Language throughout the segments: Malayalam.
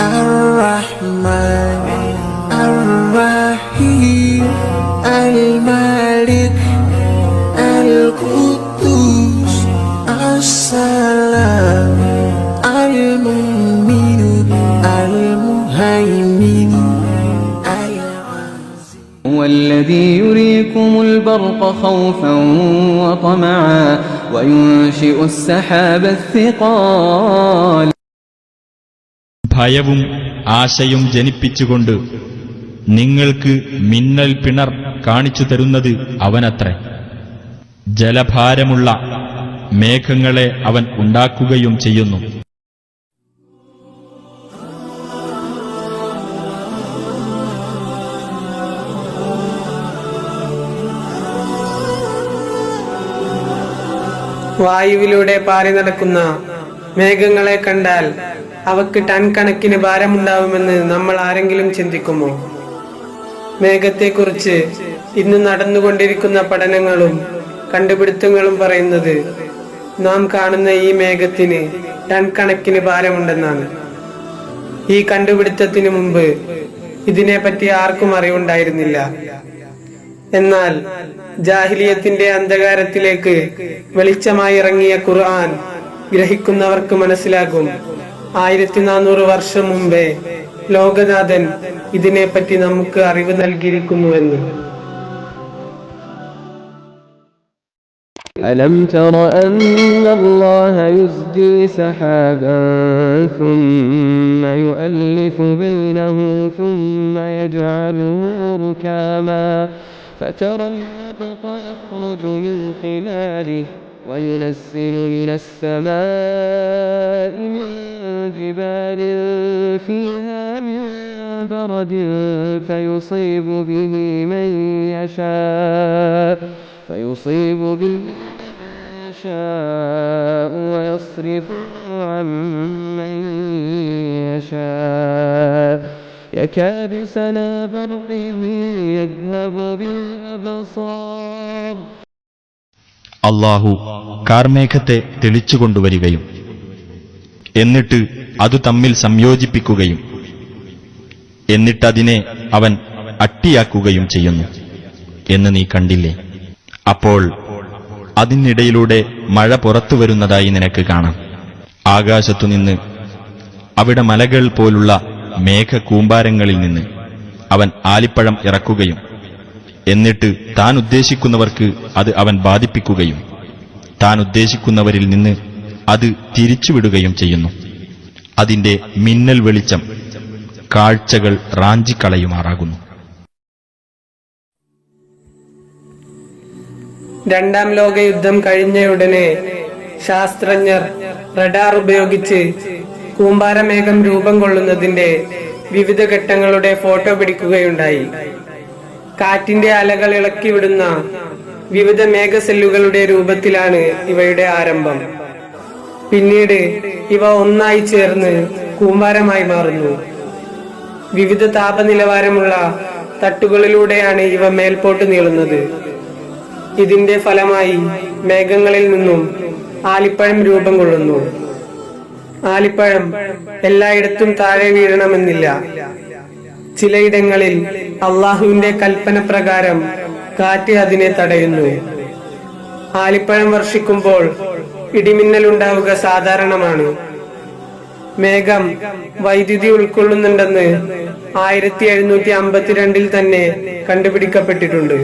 الرحمن الرحيم الملك القدوس السلام المؤمن المهيمن هو الذي يريكم البرق خوفا وطمعا وينشئ السحاب الثقال. ഭയവും ആശയും ജനിപ്പിച്ചുകൊണ്ട് നിങ്ങൾക്ക് മിന്നൽ പിണർ കാണിച്ചു തരുന്നത് അവനത്രേ. ജലഭാരമുള്ള മേഘങ്ങളെ അവൻ ഉണ്ടാക്കുകയും ചെയ്യുന്നു. വായുവിലൂടെ പാറി നടക്കുന്ന മേഘങ്ങളെ കണ്ടാൽ അവക്ക് ടൺ കണക്കിന് ഭാരമുണ്ടാവുമെന്ന് നമ്മൾ ആരെങ്കിലും ചിന്തിക്കുമോ? മേഘത്തെക്കുറിച്ച് ഇന്ന് നടന്നുകൊണ്ടിരിക്കുന്ന പഠനങ്ങളും കണ്ടുപിടുത്തങ്ങളും പറയുന്നത് നാം കാണുന്ന ഈ മേഘത്തിന് ടൺ കണക്കിന് ഭാരമുണ്ടെന്നാണ്. ഈ കണ്ടുപിടുത്തത്തിന് മുമ്പ് ഇതിനെപ്പറ്റി ആർക്കും അറിവുണ്ടായിരുന്നില്ല. എന്നാൽ ജാഹിലിയത്തിന്റെ അന്ധകാരത്തിലേക്ക് വെളിച്ചമായി ഇറങ്ങിയ ഖുർആൻ ഗ്രഹിക്കുന്നവർക്ക് മനസ്സിലാകും. ആയിരത്തി നാനൂറ് വർഷം മുമ്പേ ലോകനാഥൻ ഇതിനെപ്പറ്റി നമുക്ക് അറിവ് നൽകിയിരിക്കുന്നുവെന്ന് ألم تر أن الله يزجي سحابا ثم يؤلف بينه ثم يجعله ركاما فترى البرق يخرج من خلاله وينزل من السماء من جبال فيها من برد فيصيب به من يشاء فيصيب به من يشاء ويصرفه عن من يشاء يكاد سنا برقه يذهب بالأبصار അള്ളാഹു കാർമേഘത്തെ തെളിച്ചുകൊണ്ടുവരികയും എന്നിട്ട് അതു തമ്മിൽ സംയോജിപ്പിക്കുകയും എന്നിട്ടതിനെ അവൻ അട്ടിയാക്കുകയും ചെയ്യുന്നു എന്ന് നീ കണ്ടില്ലേ? അപ്പോൾ അതിനിടയിലൂടെ മഴ പുറത്തു വരുന്നതായി നിനക്ക് കാണാം. ആകാശത്തുനിന്ന് അവിടെ മലകൾ പോലുള്ള മേഘകൂമ്പാരങ്ങളിൽ നിന്ന് അവൻ ആലിപ്പഴം ഇറക്കുകയും എന്നിട്ട് താൻ ഉദ്ദേശിക്കുന്നവർക്ക് അത് അവൻ ബാധിപ്പിക്കുകയും താൻ ഉദ്ദേശിക്കുന്നവരിൽ നിന്ന് അത് തിരിച്ചുവിടുകയും ചെയ്യുന്നു. അതിന്റെ മിന്നൽ വെളിച്ചം കാഴ്ചകൾ റാഞ്ചിക്കളയുമാറാകുന്നു. രണ്ടാം ലോകയുദ്ധം കഴിഞ്ഞയുടനെ ശാസ്ത്രജ്ഞർ റഡാർ ഉപയോഗിച്ച് കൂമ്പാരമേഘം രൂപം കൊള്ളുന്നതിന്റെ വിവിധ ഘട്ടങ്ങളുടെ ഫോട്ടോ പിടിക്കുകയുണ്ടായി. കാറ്റിന്റെ അലകൾ ഇളക്കിവിടുന്ന വിവിധ മേഘസെല്ലുകളുടെ രൂപത്തിലാണ് ഇവയുടെ ആരംഭം. പിന്നീട് ഇവ ഒന്നായി ചേർന്ന് കൂമ്പാരമായി മാറുന്നു. വിവിധ താപനിലവാരമുള്ള തട്ടുകളിലൂടെയാണ് ഇവ മേൽപോട്ട് നീളുന്നത്. ഇതിന്റെ ഫലമായി മേഘങ്ങളിൽ നിന്നും ആലിപ്പഴം രൂപം കൊള്ളുന്നു. ആലിപ്പഴം എല്ലായിടത്തും താഴെ വീഴണമെന്നില്ല. ചിലയിടങ്ങളിൽ അള്ളാഹുവിന്റെ കൽപ്പന പ്രകാരം കാറ്റ് അതിനെ തടയുന്നു. ആലിപ്പഴം വർഷിക്കുമ്പോൾ ഇടിമിന്നൽ ഉണ്ടാവുക സാധാരണമാണ്. മേഘം വൈദ്യുതി ഉൾക്കൊള്ളുന്നുണ്ടെന്ന് ആയിരത്തി എഴുന്നൂറ്റി അമ്പത്തിരണ്ടിൽ തന്നെ കണ്ടുപിടിക്കപ്പെട്ടിട്ടുണ്ട്.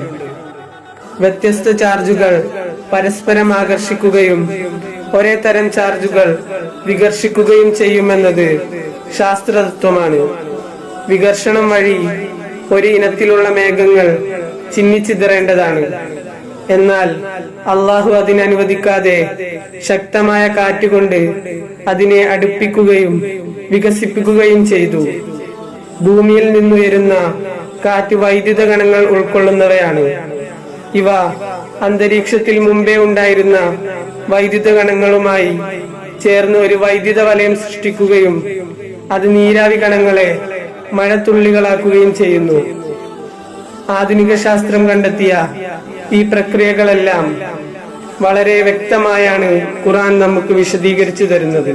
വ്യത്യസ്ത ചാർജുകൾ പരസ്പരം ആകർഷിക്കുകയും ഒരേ തരം ചാർജുകൾ വികർഷിക്കുകയും ചെയ്യുമെന്നത് ശാസ്ത്രതത്വമാണ്. വികർഷണം വഴി ഒരു ഇനത്തിലുള്ള മേഘങ്ങൾ ചിന്നിച്ചിതറേണ്ടതാണ്. എന്നാൽ അള്ളാഹു അതിനനുവദിക്കാതെ ശക്തമായ കാറ്റുകൊണ്ട് അതിനെ അടുപ്പിക്കുകയും വികസിപ്പിക്കുകയും ചെയ്തു. ഭൂമിയിൽ നിന്നുയരുന്ന കാറ്റ് വൈദ്യുത കണങ്ങൾ ഉൾക്കൊള്ളുന്നവയാണ്. ഇവ അന്തരീക്ഷത്തിൽ മുമ്പേ ഉണ്ടായിരുന്ന വൈദ്യുത ഗണങ്ങളുമായി ചേർന്ന് ഒരു വൈദ്യുത വലയം സൃഷ്ടിക്കുകയും അത് നീരാവി കണങ്ങളെ മഴത്തുള്ളികളാക്കുകയും ചെയ്യുന്നു. ആധുനിക ശാസ്ത്രം കണ്ടെത്തിയ ഈ പ്രക്രിയകളെല്ലാം വളരെ വ്യക്തമായാണ് ഖുറാൻ നമുക്ക് വിശദീകരിച്ചു തരുന്നത്.